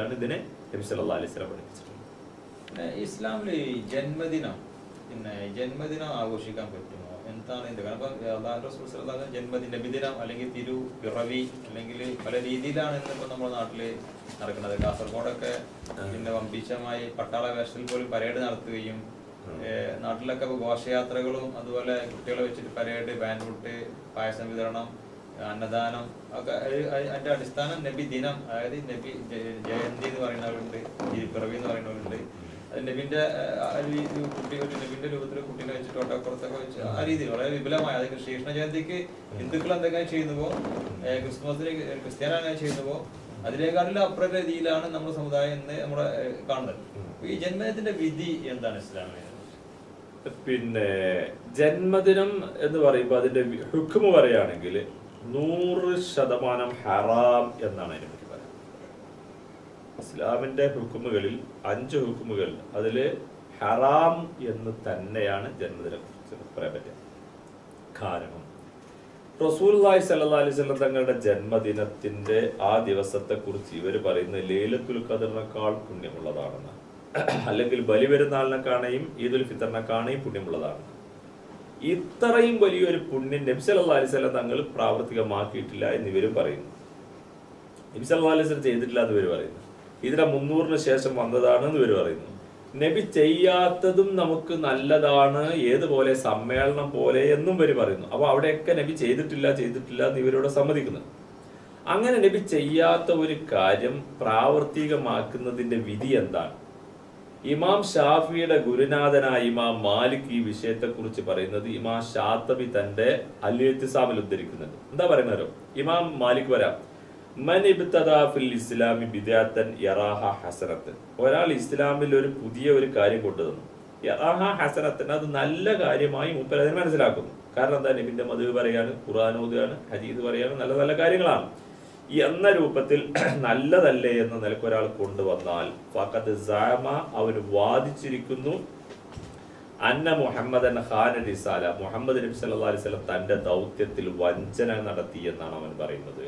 ആണ് ഇതിനെ നബി സല്ലല്ലാഹു അലൈഹി വസല്ലം പഠിപ്പിച്ചിട്ടുള്ളത്. പിന്നെ ഇസ്ലാമിൽ ജന്മദിനം പിന്നെ ജന്മദിനം ആഘോഷിക്കാൻ പറ്റുമോ? എന്താണ് ഇതിന്റെ കാരണം? അള്ളാഹു റസൂൽ സ്വല്ലല്ലാഹു ജന്മദിന നബിദിനം അല്ലെങ്കിൽ തിരു പിറവി അല്ലെങ്കിൽ പല രീതിയിലാണ് ഇന്നിപ്പോ നമ്മുടെ നാട്ടിൽ നടക്കുന്നത്. കാസർഗോഡൊക്കെ പിന്നെ വമ്പിച്ചമായി പട്ടാള വേഷത്തിൽ പോലും പരേഡ് നടത്തുകയും നാട്ടിലൊക്കെ ഘോഷയാത്രകളും അതുപോലെ കുട്ടികളെ വെച്ചിട്ട് പരേഡ് ബാൻഡുട്ട് പായസം വിതരണം അന്നദാനം ഒക്കെ അത് അത് അതിന്റെ അടിസ്ഥാനം നബി ദിനം. അതായത് നബി ജയന്തി എന്ന് പറയുന്നവരുണ്ട് പിറവി എന്ന് പറയുന്നവരുണ്ട്. നബിന്റെ കുട്ടി ഒരു നബിന്റെ രൂപത്തിൽ കുട്ടീനെ വെച്ചിട്ട് തോട്ടപ്പുറത്തൊക്കെ വെച്ച് ആ രീതിയിൽ വളരെ വിപുലമായ. അത് ശ്രീകൃഷ്ണ ജയന്തിക്ക് ഹിന്ദുക്കൾ എന്തൊക്കെ ചെയ്യുന്നുവോ? ക്രിസ്മസിന് ക്രിസ്ത്യാനി ചെയ്യുന്നുവോ? അതിനേക്കാളും അപ്പുറ രീതിയിലാണ് നമ്മുടെ സമുദായം എന്ന് നമ്മുടെ കാണുന്നത്. ഈ ജന്മദിനത്തിന്റെ വിധി എന്താണ് ഇസ്ലാമിന്? പിന്നെ ജന്മദിനം എന്ന് പറയുമ്പോൾ അതിന്റെ ഹുക്കുമ് പറയുകയാണെങ്കിൽ നൂറ് ശതമാനം ഹറാം എന്നാണ് അതിനെ പറ്റി പറയുന്നത്. ഇസ്ലാമിന്റെ ഹുക്കുമുകളിൽ അഞ്ച് ഹുക്കുമുകൾ അതിൽ ഹറാം എന്ന് തന്നെയാണ് ജന്മദിനെ കുറിച്ച് പറയാൻ പറ്റുക കാരണം റസൂൽല്ലാഹി സല്ലല്ലാഹു അലൈഹി വസല്ലം തങ്ങളുടെ ജന്മദിനത്തിന്റെ ആ ദിവസത്തെ കുറിച്ച് ഇവർ പറയുന്നത് ലൈലത്തുൽ ഖദറിനേക്കാൾ പുണ്യമുള്ളതാണെന്ന് അല്ലെങ്കിൽ ബലിപെരുന്നാളിനെക്കാണെയും ഈദുൽ ഫിത്തറിനെ കാണുകയും പുണ്യമുള്ളതാണ്. ഇത്രയും വലിയൊരു പുണ്യം നബി അല്ലാ അലൈഹി വസല്ലം തങ്ങൾ പ്രാവർത്തികമാക്കിയിട്ടില്ല എന്നിവരും പറയുന്നു. നബി അല്ലാ അലൈഹി വസല്ലം ചെയ്തിട്ടില്ല എന്ന് ഇവർ പറയുന്നു. ഇതിനെ മുന്നൂറിന് ശേഷം വന്നതാണ് എന്ന് ഇവർ പറയുന്നു. നബി ചെയ്യാത്തതും നമുക്ക് നല്ലതാണ് ഏതുപോലെ സമ്മേളനം പോലെ എന്നും ഇവർ പറയുന്നു. അപ്പോൾ അവിടെയൊക്കെ നബി ചെയ്തിട്ടില്ല ചെയ്തിട്ടില്ല എന്ന് ഇവരോട് സമ്മതിക്കുന്നു. അങ്ങനെ നബി ചെയ്യാത്ത ഒരു കാര്യം പ്രാവർത്തികമാക്കുന്നതിന്റെ വിധി എന്താണ്? ഇമാം ഷാഫിയുടെ ഗുരുനാഥനായ ഇമാം മാലിക് ഈ വിഷയത്തെക്കുറിച്ച് പറയുന്നത് ഇമാം ഷാത്തബി തന്റെ അല്ലിത്തിസാമിൽ ഉദ്ധരിക്കുന്നുണ്ട്. എന്താ പറയുന്നത് ഇമാം മാലിക് വരാം. ഇസ്ലാമി ഒരാൾ ഇസ്ലാമിൽ ഒരു പുതിയ ഒരു കാര്യം കൊണ്ടുവന്നു. ഹസനത്തിന് അത് നല്ല കാര്യമായി മൂപ്പർ അതിന് മനസ്സിലാക്കുന്നു. കാരണം എന്താ? നബിന്റെ മതിവ് പറയാണ് ഖുർആൻ ഓതുകയാണ് ഹജീദ് പറയാണ് നല്ല നല്ല കാര്യങ്ങളാണ്. എന്ന രൂപത്തിൽ നല്ലതല്ലേ എന്ന നിലയ്ക്ക് ഒരാൾ കൊണ്ടുവന്നാൽ ഫഖദ് സാമ അവർ വാദിച്ചിരിക്കുന്നു അന്ന മുഹമ്മദൻ ഖാൻ റിസാല മുഹമ്മദ് നബി സല്ലല്ലാഹു അലൈഹി വസല്ലം തന്റെ ദൗത്യത്തിൽ വഞ്ചന നടത്തി എന്നാണ് അവൻ പറയുന്നത്.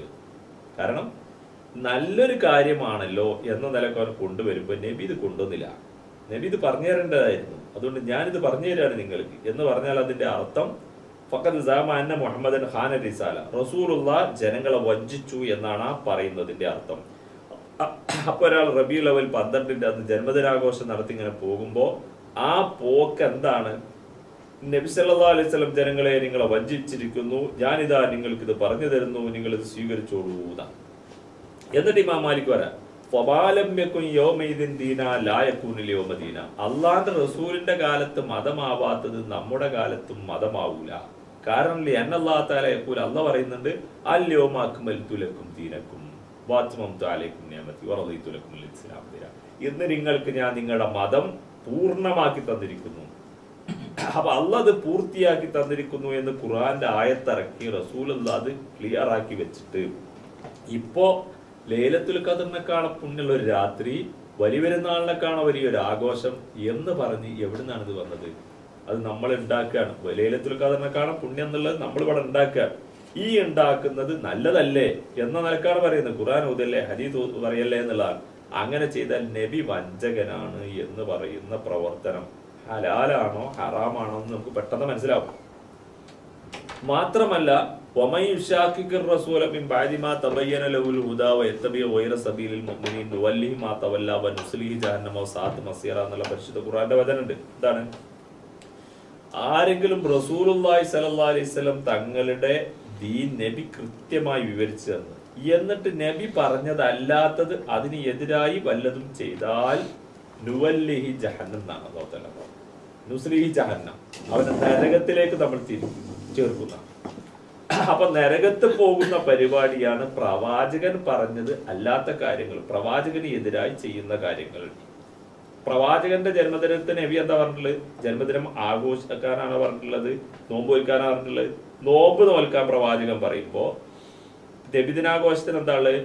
കാരണം നല്ലൊരു കാര്യമാണല്ലോ എന്ന നിലയ്ക്ക് അവൻ കൊണ്ടുവരുമ്പോൾ നബി ഇത് കൊണ്ടുവന്നില്ല. നബി ഇത് പറഞ്ഞു തരേണ്ടതായിരുന്നു അതുകൊണ്ട് ഞാനിത് പറഞ്ഞു തരാണ് നിങ്ങൾക്ക്. എന്ന് പറഞ്ഞാൽ അതിന്റെ അർത്ഥം മുഹമ്മദൻ ഖാൻ റിസാല. റസൂലുള്ള ജനങ്ങളെ വഞ്ചിച്ചു എന്നാണ് ആ പറയുന്നതിന്റെ അർത്ഥം. അപ്പോൾ അപ്പൊ ഒരാൾ റബി ലെവൽ പന്ത്രണ്ടിന്റെ അന്ന് ജന്മദിനാഘോഷം നടത്തി ഇങ്ങനെ പോകുമ്പോ ആ പോക്ക് എന്താണ്? നബി സല്ലല്ലാഹു അലൈഹി വസല്ലം ജനങ്ങളെ നിങ്ങളെ വഞ്ചിച്ചിരിക്കുന്നു ഞാനിതാ നിങ്ങൾക്ക് ഇത് പറഞ്ഞു തരുന്നു നിങ്ങൾ ഇത് സ്വീകരിച്ചോളൂ. എന്നിട്ട് ഇമാം മാലിക് വരാം അള്ളാന്റെ റസൂലിന്റെ കാലത്ത് മതമാവാത്തത് നമ്മുടെ കാലത്തും മതമാവൂല. കാരണം എന്നല്ലാത്താല യക്കൂൽ അല്ല പറയുന്നുണ്ട് അല്യോമാക്കും തുലക്കും ദീനക്കും വാത്മം താലേക്കും നിയമത്തി ഇസ്ലാം ഇന്ന് നിങ്ങൾക്ക് ഞാൻ നിങ്ങളുടെ മതം പൂർണമാക്കി തന്നിരിക്കുന്നു. അപ്പൊ അല്ല അത് പൂർത്തിയാക്കി തന്നിരിക്കുന്നു എന്ന് ഖുർആന്റെ ആയത്തിറക്കി റസൂൽ അത് ക്ലിയർ ആക്കി വെച്ചിട്ട് ഇപ്പോ ലേലത്തുൽ ഖദറിനെക്കാളെ പുണ്യുള്ള ഒരു രാത്രി വലിയ പെരുന്നാളിനെക്കാണ വലിയൊരു ആഘോഷം എന്ന് പറഞ്ഞ് എവിടുന്നാണ് ഇത് വന്നത്? അത് നമ്മൾ ഉണ്ടാക്കുകയാണ്. ലേലത്തുൽ ഖദറിനെക്കാണ പുണ്യം എന്നുള്ളത് നമ്മൾ ഇവിടെ ഉണ്ടാക്കുകയാണ് ഈ ഉണ്ടാക്കുന്നത് നല്ലതല്ലേ എന്ന നിലക്കാണ് പറയുന്നത്. ഖുർആൻ ഊതല്ലേ ഹരീത് പറയല്ലേ എന്നുള്ളതാണ്. അങ്ങനെ ചെയ്താൽ നബി വഞ്ചകനാണ് എന്ന് പറയുന്ന പ്രവർത്തനം. ഹലാലാണോ ഹറാമാണോ എന്ന് നമുക്ക് പെട്ടെന്ന് മനസ്സിലാവും. മാത്രമല്ല പരിശുദ്ധ ആരെങ്കിലും തങ്ങളുടെ ദീൻ നബി കൃത്യമായി വിവരിച്ചു തന്നു. എന്നിട്ട് നബി പറഞ്ഞതല്ലാത്തത് അതിന് എതിരായി വല്ലതും ചെയ്താൽ നുവല്ലിഹി ജഹന്നം എന്നാണ് ജഹന്നം. നരകത്തിലേക്ക് നമ്മൾ തിരിക്കും. ചേർക്കുന്ന അപ്പൊ നരകത്ത് പോകുന്ന പരിപാടിയാണ് പ്രവാചകൻ പറഞ്ഞത് അല്ലാത്ത കാര്യങ്ങൾ. പ്രവാചകന് എതിരായി ചെയ്യുന്ന കാര്യങ്ങൾ. പ്രവാചകന്റെ ജന്മദിനത്തിന് നബി എന്താ പറഞ്ഞിട്ടുള്ളത്? ജന്മദിനം ആഘോഷിക്കാനാണ് പറഞ്ഞിട്ടുള്ളത്. നോമ്പ് വയ്ക്കാനാണ് പറഞ്ഞിട്ടുള്ളത്. നോമ്പ് നോൽക്കാൻ പ്രവാചകൻ പറയുമ്പോ നബിദിനാഘോഷത്തിന് എന്താ ഉള്ളത്?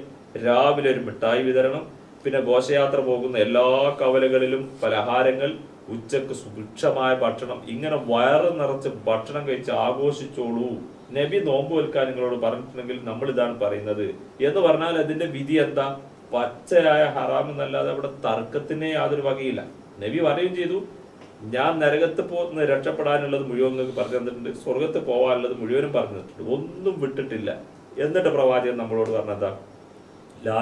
രാവിലെ ഒരു മിഠായി വിതരണം പിന്നെ ഘോഷയാത്ര പോകുന്ന എല്ലാ കവലകളിലും പലഹാരങ്ങൾ ഉച്ചയ്ക്ക് സുഭിക്ഷമായ ഭക്ഷണം ഇങ്ങനെ വയറ് നിറച്ച് ഭക്ഷണം കഴിച്ച് ആഘോഷിച്ചോളൂ. നബി നോമ്പ് വെൽക്കാൻ നിങ്ങളോട് പറഞ്ഞിട്ടുണ്ടെങ്കിൽ നമ്മൾ ഇതാണ് പറയുന്നത്. എന്ന് പറഞ്ഞാൽ അതിന്റെ വിധി എന്താ? പച്ചയായ ഹറാം എന്നല്ലാതെ അവിടെ തർക്കത്തിന് യാതൊരു വകയില്ല. നബി പറയുകയും ചെയ്തു ഞാൻ നരകത്ത് പോകുന്ന രക്ഷപ്പെടാനുള്ളത് മുഴുവൻ നിങ്ങൾക്ക് പറഞ്ഞു തന്നിട്ടുണ്ട്. സ്വർഗത്ത് പോകാനുള്ളത് മുഴുവനും പറഞ്ഞു തന്നിട്ടുണ്ട്. ഒന്നും വിട്ടിട്ടില്ല. എന്നിട്ട് പ്രവാചകൻ നമ്മളോട് പറഞ്ഞെന്താ? ലാ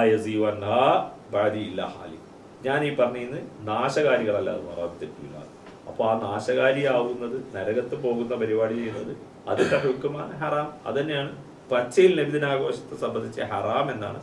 ബാരി ഇല്ല ഹാലി ഞാൻ ഈ പറഞ്ഞിന്ന് നാശകാരികളല്ലാതെ മാറാൻ തെറ്റില്ല. അപ്പൊ ആ നാശകാരിയാവുന്നത് നരകത്ത് പോകുന്ന പരിപാടി ചെയ്യുന്നത് അതിന്റെ ഹുക്കുമാൻ ഹറാം. അതന്നെയാണ് പച്ചയിൽ നബിദിനാഘോഷത്തെ സംബന്ധിച്ച് ഹറാം എന്നാണ്